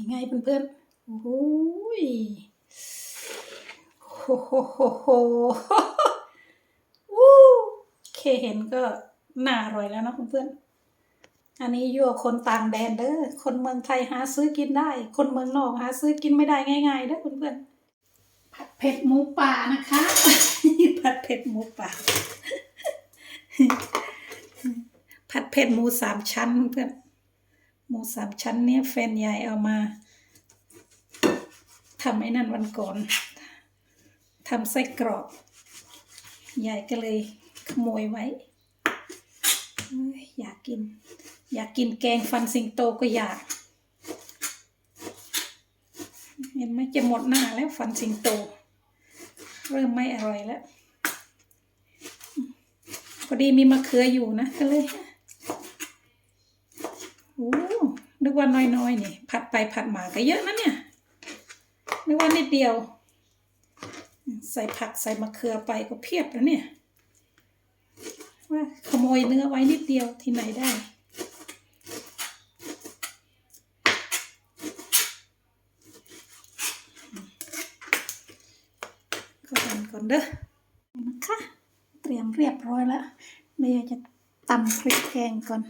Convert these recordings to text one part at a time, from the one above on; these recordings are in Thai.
นี่ไงเพื่อนๆโอ้โหยโอ้โหโหโหวู้แค่เห็นก็น่าอร่อยแล้วนะเพื่อนๆอันนี้ยั่วคนต่างแดนเด้อ คนเมืองไทยหาซื้อกินได้ คนเมืองนอกหาซื้อกินไม่ได้ง่ายๆเด้อเพื่อนๆผัดเผ็ดหมูป่านะคะผัดเผ็ดหมูป่าผัดเผ็ดหมูสามชั้นเพื่อน หมูสามชั้นเนี่ยแฟนยายเอามาทำไอ้นั่นวันก่อนทำไส้กรอกยายก็เลยขโมยไว้ อยากกิน อยากกินแกงฟันสิงโตก็อยาก เห็นไหมจะหมดหน้าแล้วฟันสิงโต เริ่มไม่อร่อยแล้ว พอดีมีมะเขืออยู่นะก็เลย โอ้ นึกว่าน้อยๆนี่ ผัดไปผัดมาก็เยอะนะเนี่ยนึกว่านิดเดียว ใส่ผักใส่มะเขือไปก็เพียบแล้วเนี่ยว่าขโมยเนื้อไว้นิดเดียวที่ไหนได้ก็ทำก่อนเด้อนะคะ เตรียมเรียบร้อยแล้วเดี๋ยวจะตำพริกแกงก่อน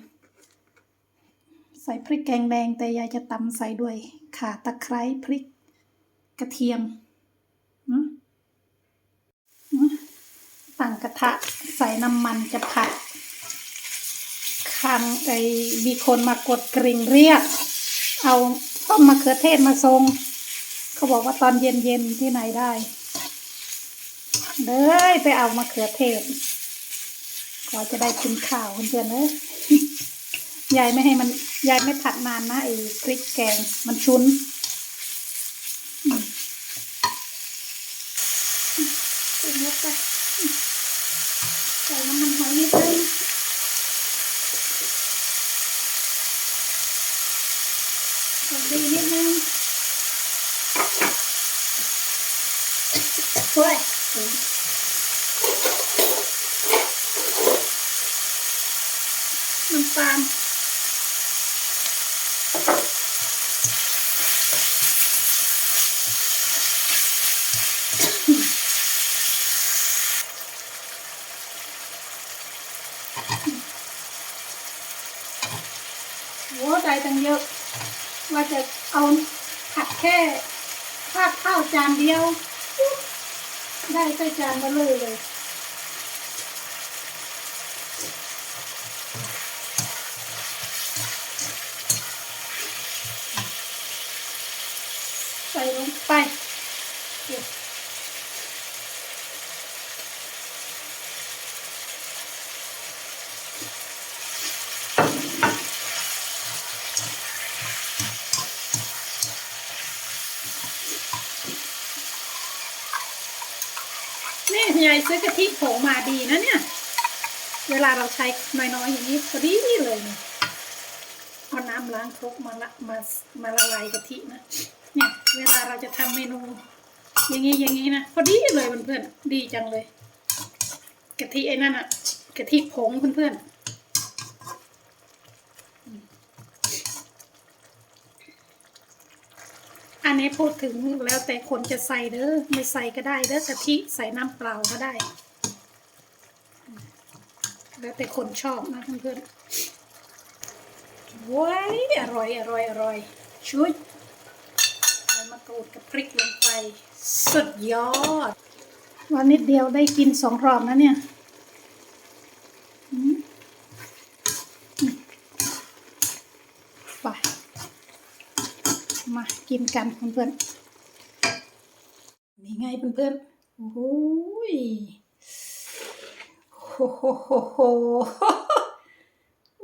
ใส่พริกแกงแดงแต่ยายจะตำใส่ด้วยข่าตะไคร้พริก กระเทียมตั้งกระทะใส่น้ำมันจะผัดคันไอมีคนมากดกริ่งเรียก เอาต้นมะเขือเทศมาทรงเขาบอกว่าตอนเย็นๆที่ไหนได้เลยไปเอามะเขือเทศก็จะได้กินข้าวเพื่อนๆเลย ยายไม่ให้มันยายไม่ผัดนานนะไอ้พริกแกงมันชุนอืมใส่เนื้อไปใส่น้ำมันหอยนิดนึงใส่ดีนิดนึงช่วยน้ำตาล ใจต่างเยอะ ว่าจะเอาผัดแค่ผัดข้าวจานเดียว ได้ไส่จานมาเลยเลย ใส่ลงไปเก็บนี่ยายซื้อกะทิผงมาดีนะเนี่ย เวลาเราใช้น้อยๆอย่างนี้พอดีเลยเนี่ยเอาน้ำล้างครกมาละมามาละลายกะทินะเนี่ยเวลาเราจะทำเมนู อย่างนี้อย่างนี้นะพอดีเลยเพื่อนๆดีจังเลยกะทิไอ้นั่นอะกะทิผงเพื่อนๆ อันนี้พูดถึงแล้วแต่คนจะใส่เด้อไม่ใส่ก็ได้เด้อกะทิใส่น้ำเปล่าก็ได้ แล้วแต่คนชอบนะเพื่อนๆว้ายอร่อยอร่อยอร่อยชุดใส่มะกรูดกับพริกลงไป สุดยอด วันนิดเดียวได้กินสองรอบนะเนี่ยมไป มากินกันเพื่อนๆนี่ไงเพื่อนๆโอ้โหยโอ้โหโหโห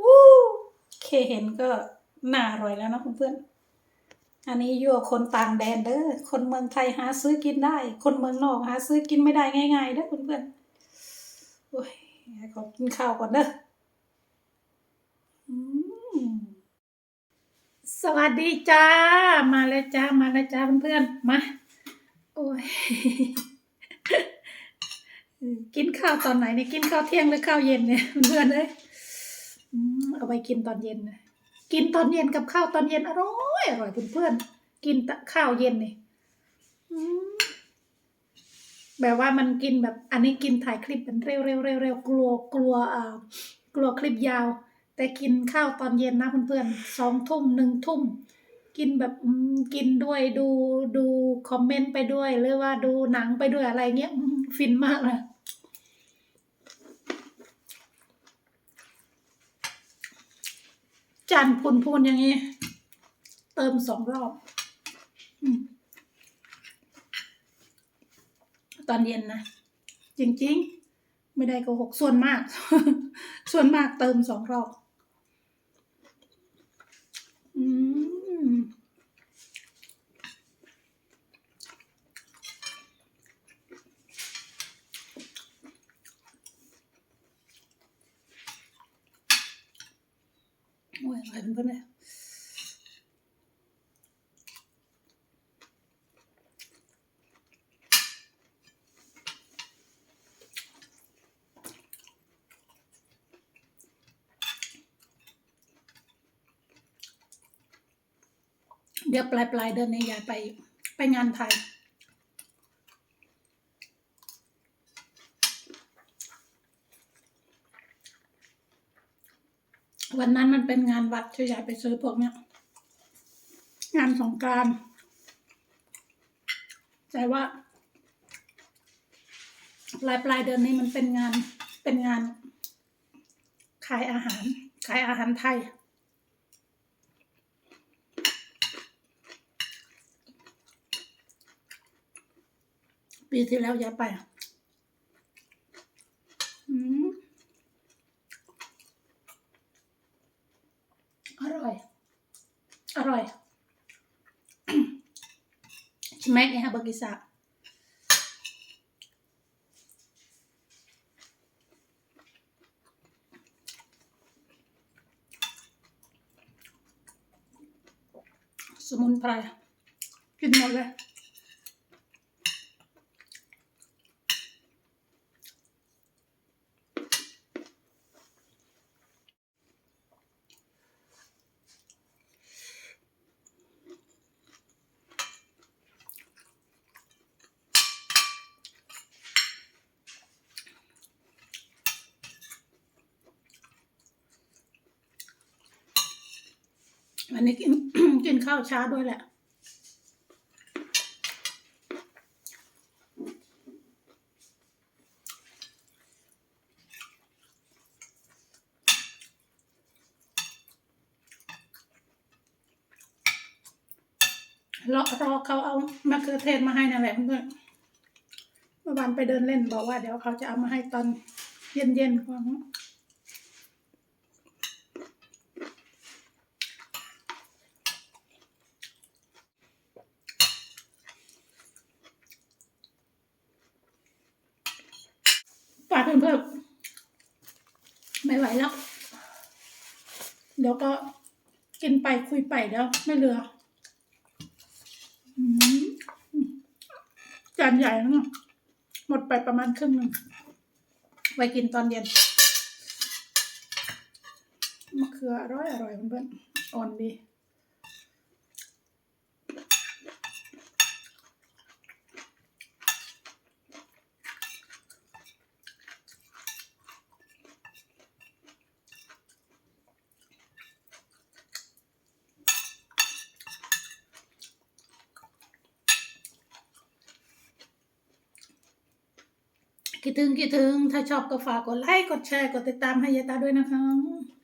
วู้แค่เห็นก็น่าอร่อยแล้วนะเพื่อนๆอันนี้ยั่วคนต่างแดนเด้อคนเมืองไทยหาซื้อกินได้ คนเมืองนอกหาซื้อกินไม่ได้ง่ายๆเด้อเพื่อนๆโอ้ยขอกินข้าวก่อนเด้ออืม สวัสดีจ้า มาเลยจ้า มาเลยจ้าเพื่อนๆ มา โอ้ย กินข้าวตอนไหนเนี่ยกินข้าวเที่ยงหรือข้าวเย็นเนี่ยเพื่อนเลยอืมเอาไปกินตอนเย็นกินตอนเย็นกับข้าวตอนเย็นอร่อยอร่อยเพื่อนๆ กินข้าวเย็นเนี่อืมแบบว่ามันกินแบบอันนี้กินถ่ายคลิปเป็นเร็วเร็วเร็วเร็วกลัวกลัวอ่ากลัวคลิปยาว แต่กินข้าวตอนเย็นนะเพื่อนๆสองทุ่มหนึ่งทุ่ม กินแบบกินด้วยดูดูคอมเมนต์ไปด้วย หรือว่าดูหนังไปด้วยอะไรเงี้ยฟินมากเลยจานพูนพูนๆอย่างนี้ เติมสองรอบตอนเย็นนะจริง ๆ ไม่ได้โกหกส่วนมาก ส่วนมากเติมสองรอบ อืมโอ้ยอร่อยเพื่อนเลยเดี๋ยวปลายปลายเดือนนี้ยายไปไปงานไทย วันนั้นมันเป็นงานวัดช่วยยายไปซื้อพวกเนี้ย งานสงการใจว่า ปลายปลายเดือนนี้มันเป็นงานเป็นงานขายอาหาร ขายอาหารไทย ปีที่แล้วย้ายไปอร่อย อร่อยชิมแม็กเนียฮะบกิสะสมุนไพรกินหมดเลย วันนี้กินกินข้าวช้าด้วยแหละรอรอเขาเอามะเขือเทศมาให้นั่นแหละเพื่อนเมื่อวานไปเดินเล่นบอกว่าเดี๋ยวเขาจะเอามาให้ตอนเย็นๆของ เพื่อนๆไม่ไหวแล้ว เดี๋ยวก็กินไปคุยไปแล้ว ไม่เหลือจานใหญ่แล้วเนะหมดไปประมาณครึ่งหนึ่งไว้กินตอนเย็นมะเขืออร่อยอร่อยเพื่อนๆอ่อนดี คิดถึงคิดถึง ถ้าชอบก็ฝากกดไลค์ กดแชร์ กดติดตามให้ยายตาด้วยนะคะ